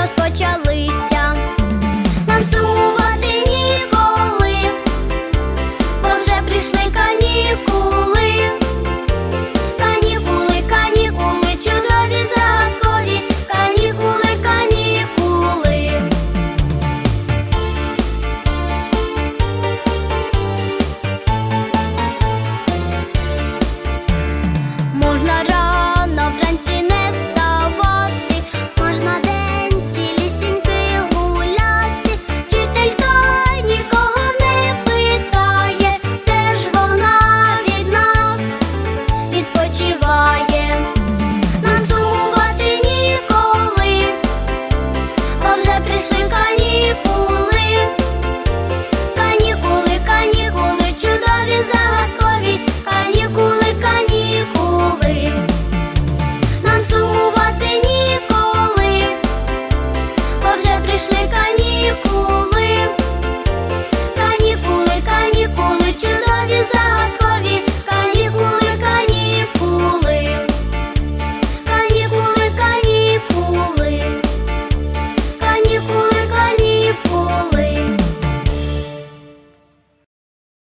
розпочалися, нам сумувати ніколи, бо вже прийшли канікули. 是个